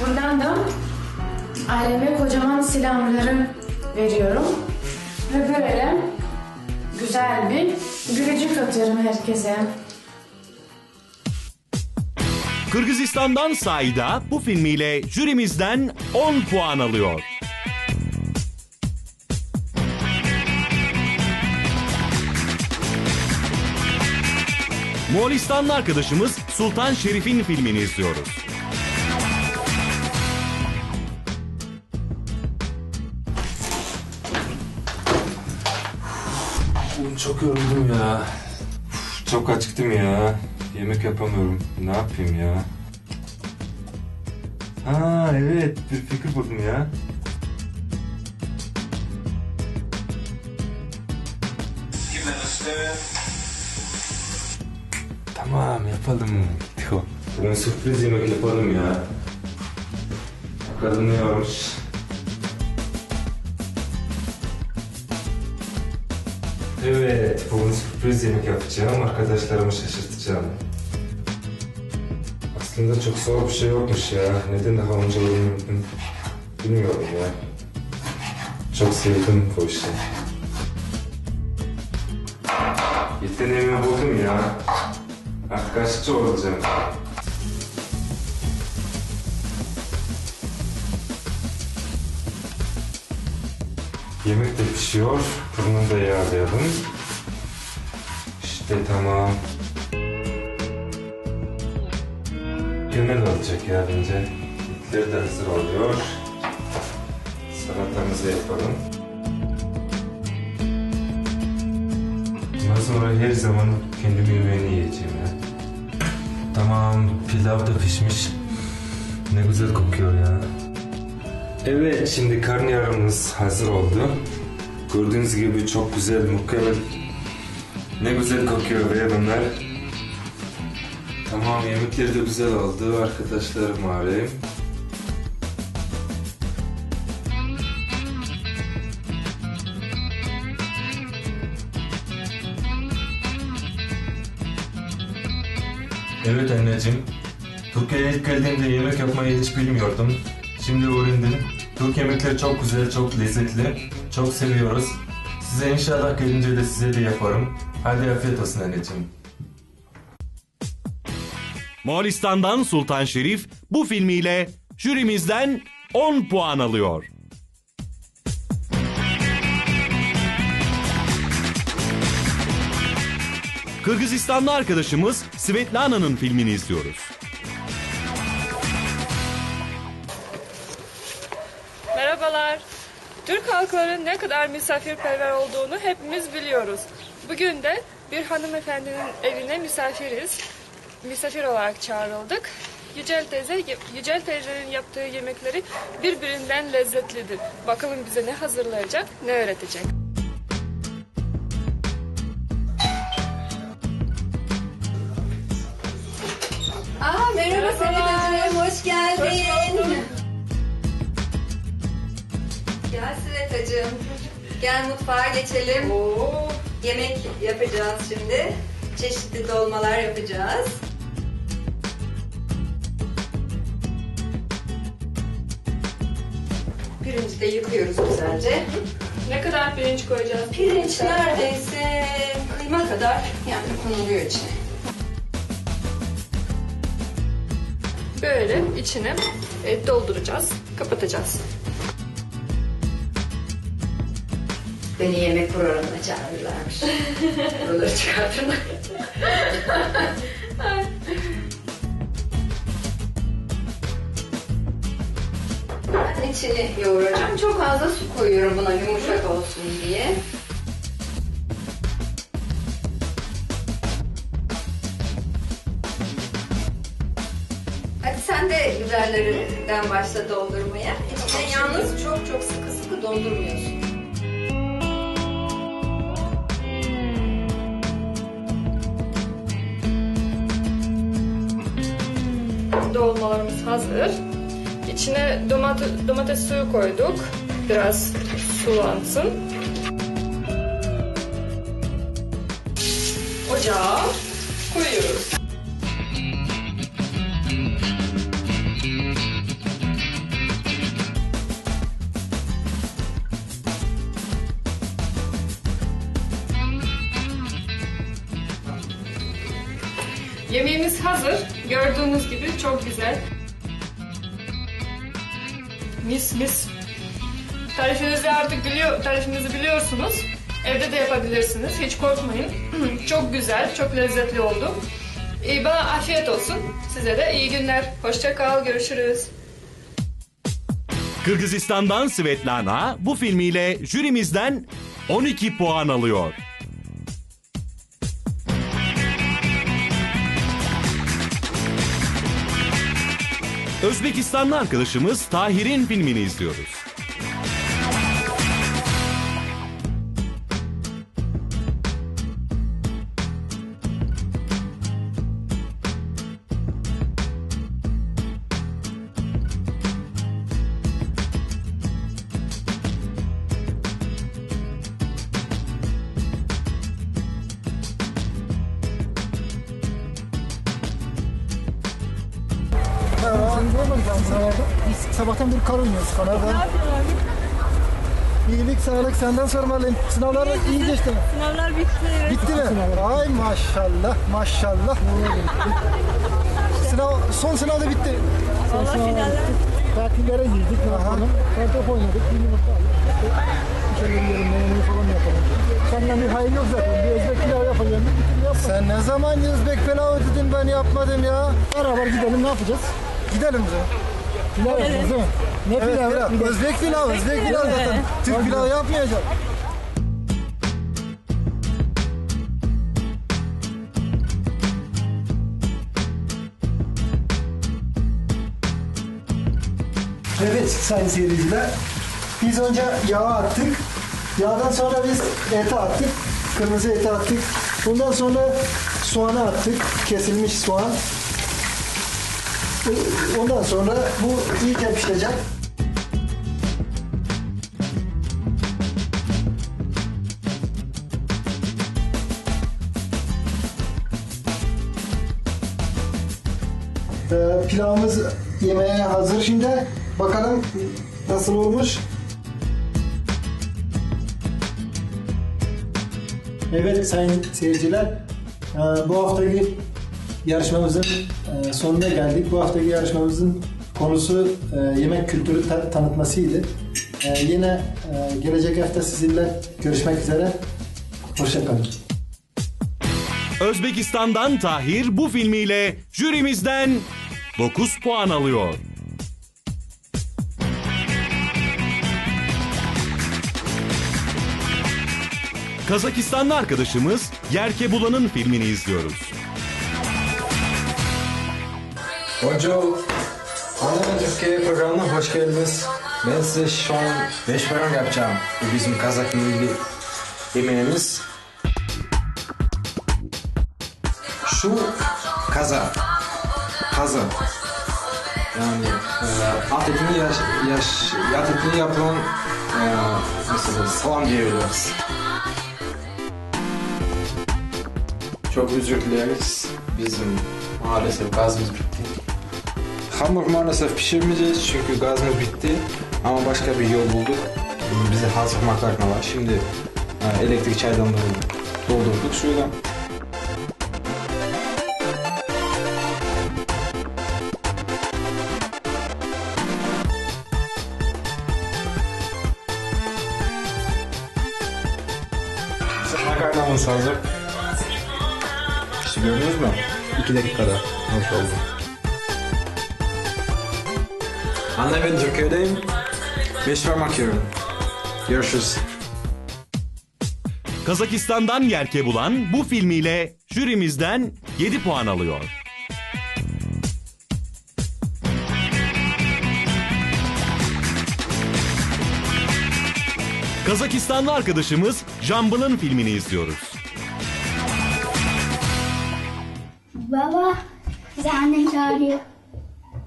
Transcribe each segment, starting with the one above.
Buradan da aileme kocaman selamları veriyorum. Ve böyle güzel bir gülücük atıyorum herkese. Kırgızistan'dan Saida bu filmiyle jürimizden 10 puan alıyor. Moğolistanlı arkadaşımız Sultan Şerif'in filmini izliyoruz. Çok yoruldum ya. Uf, Çok acıktım ya. Yemek yapamıyorum. Ne yapayım ya? Ha evet bir fikir buldum ya. Tamam yapalım. Bugün sürpriz yemek yapalım ya. Bakalım ne varmış. Evet, bugün sürpriz yemek yapacağım. Arkadaşlarımı şaşırtacağım. Aslında çok zor bir şey yokmuş ya. Neden daha önce öğrenmedim bilmiyorum ya. Çok sevdim bu işi. Yeteneğimi buldum ya. Arkadaşçı olacağım. Yemek de pişiyor. Fırını da yağlayalım. İşte tamam. Gömel olacak ya bence. Etler de hazır oluyor. Salatamızı yapalım. Bundan sonra her zaman kendi yemeğini yiyeceğim ya. Tamam, pilav da pişmiş. Ne güzel kokuyor ya. Evet, şimdi karnıyarımız hazır oldu. Gördüğünüz gibi çok güzel, mükemmel. Ne güzel kokuyor be bunlar. Tamam, yemekleri de güzel oldu. Arkadaşlarım arayayım. Evet anneciğim. Türkiye'ye ilk geldiğimde yemek yapmayı hiç bilmiyordum. Şimdi öğrendim. Türk yemekleri çok güzel, çok lezzetli. Çok seviyoruz. Size inşallah gelince de size de yaparım. Hadi afiyet olsun anneciğim. Moğolistan'dan Sultan Şerif bu filmiyle jürimizden 10 puan alıyor. Kırgızistanlı arkadaşımız Svetlana'nın filmini izliyoruz. Türk halkların ne kadar misafirperver olduğunu hepimiz biliyoruz. Bugün de bir hanımefendinin evine misafiriz. Misafir olarak çağrıldık. Yücel teyze, Yücel teyzenin yaptığı yemekleri birbirinden lezzetlidir. Bakalım bize ne hazırlayacak, ne öğretecek. Aa, merhaba Sevilacığım, hoş geldin. Gel Sıvetacığım. Gel mutfağa geçelim. Yemek yapacağız şimdi. Çeşitli dolmalar yapacağız. Pirinci de yıkıyoruz güzelce. Ne kadar pirinç koyacağız? Pirinç neredeyse kıyma kadar yani konuluyor içine. Böyle içine e, dolduracağız, kapatacağız. Beni yemek programına çağırırlarmış. Buraları çıkartırlar. ben içini yoğuracağım. Çok fazla su koyuyorum buna yumuşak olsun diye. Hadi sen de biberlerinden başla doldurmaya. İçine yalnız çok çok sıkı sıkı doldurmuyorsun. Dolmalarımız hazır. İçine domates, domates suyu koyduk. Biraz sulansın. Ocağa Yemeğimiz hazır. Gördüğünüz gibi çok güzel. Mis mis. Tarifinizi artık biliyor, tarifinizi biliyorsunuz. Evde de yapabilirsiniz. Hiç korkmayın. çok güzel, çok lezzetli oldu. Ee, bana afiyet olsun. Size de iyi günler. Hoşça kal. Görüşürüz. Kırgızistan'dan Svetlana bu filmiyle jürimizden 12 puan alıyor. Özbekistanlı arkadaşımız Tahir'in filmini izliyoruz. Sahada. Biz sabahtan beri kar oynuyoruz kanarda. Ne İyilik, sağlık senden sormalıyım. Sınavlar iyi geçti mi? Sınavlar bitti. evet. Bitti mi? Ay maşallah, maşallah. Sınav, son sınav da bitti. Valla finaller Tatillere girdik, ne yapalım? Kartop oynadık, bir yumurta aldık. İşte bir yiyelim, yemeği falan yapalım. Senden bir hayır yok zaten. Bir Özbek pilavı yapacağım. Sen ne zaman Özbek pilavı dedin ben yapmadım ya. Beraber gidelim ne yapacağız? Gidelim zaman. Pilav yapacağız değil mi? Ne Evet, pilavı? pilav. pilav. Özbek pilavı, Özbek pilavı zaten. Türk pilavı yapmayacağız. Evet sayın seyirciler. Biz önce yağı attık. Yağdan sonra biz eti attık. Kırmızı eti attık. Bundan sonra soğanı attık. Kesilmiş soğan. Ondan sonra bu iyice pişecek. Ee, pilavımız yemeğe hazır şimdi. Bakalım nasıl olmuş. Evet sayın seyirciler, e, bu haftaki yarışmamızın e, sonuna geldik. Bu haftaki yarışmamızın konusu e, yemek kültürü ta- tanıtmasıydı. E, Yine gelecek hafta sizinle görüşmek üzere. Hoşçakalın. Özbekistan'dan Tahir bu filmiyle jürimizden 9 puan alıyor. Kazakistanlı arkadaşımız Yerke Bulan'ın filmini izliyoruz. Bonjour. Annemin Türkiye programına hoş geldiniz. Ben size şu an 5 program yapacağım. Bu bizim Kazak milli yemeğimiz. Şu kaza. Kaza. Yani e, at etini yaş, yaş, at etini yapılan e, mesela salam diyebiliriz. Çok özür dileriz. Bizim maalesef gazımız bitti. Hamur maalesef pişirmeyeceğiz çünkü gazımız bitti. Ama başka bir yol bulduk. Bize hazır makarna var. Şimdi e, elektrik çaydanlığını doldurduk suyla. Makarnamız hazır. İşte gördünüz mü? 2 dakikada nasıl oldu? Anne ben Türkiye'deyim. Beş parmak yiyorum. Görüşürüz. Kazakistan'dan Yerke Bulan bu filmiyle jürimizden 7 puan alıyor. Kazakistanlı arkadaşımız Jambıl'ın filmini izliyoruz. Baba, bizi annen çağırıyor.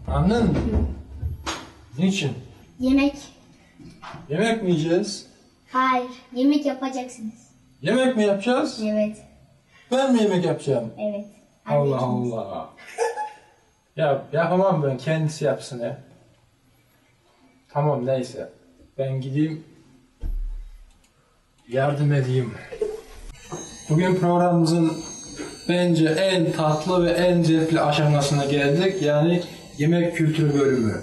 Annen niçin? Yemek. Yemek mi yiyeceğiz? Hayır, yemek yapacaksınız. Yemek mi yapacağız? Evet, Ben mi yemek yapacağım? evet. Allah Anneciğiniz. Allah. Ya yapamam ben kendisi yapsın ya. Tamam neyse. Ben gideyim yardım edeyim. Bugün programımızın bence en tatlı ve en zevkli aşamasına geldik. Yani yemek kültürü bölümü.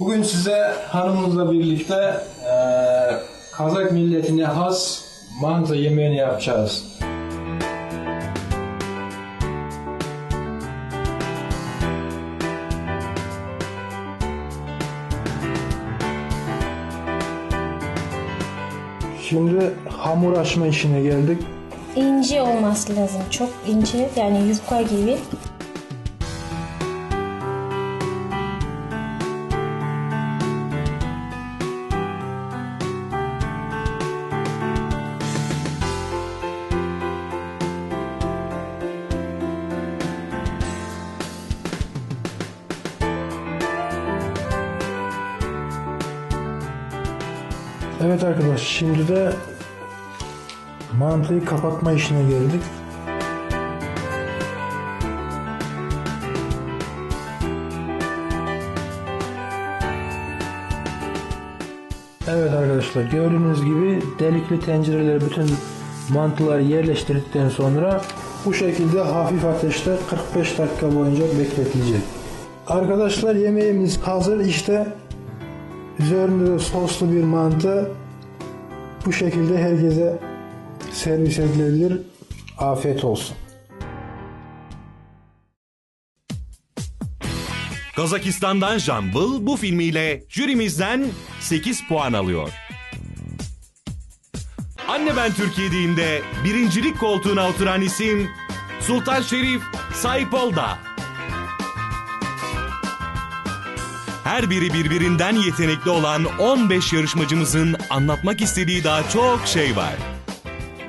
Bugün size hanımımızla birlikte eee Kazak milletine has mantı yemeğini yapacağız. Şimdi hamur açma işine geldik. İnce olması lazım. Çok ince yani yufka gibi. Evet arkadaş şimdi de mantıyı kapatma işine geldik. Evet arkadaşlar gördüğünüz gibi delikli tencerelere bütün mantıları yerleştirdikten sonra bu şekilde hafif ateşte 45 dakika boyunca bekletilecek. Arkadaşlar yemeğimiz hazır işte üzerinde de soslu bir mantı bu şekilde herkese servis edilebilir. Afiyet olsun. Kazakistan'dan Jambıl bu filmiyle jürimizden 8 puan alıyor. Anne Ben Türkiye'diğinde birincilik koltuğuna oturan isim Sultan Şerif Saipolda. Her biri birbirinden yetenekli olan 15 yarışmacımızın anlatmak istediği daha çok şey var.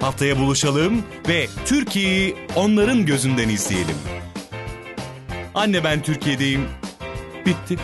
Haftaya buluşalım ve Türkiye'yi onların gözünden izleyelim. Anne ben Türkiye'deyim. Bitti.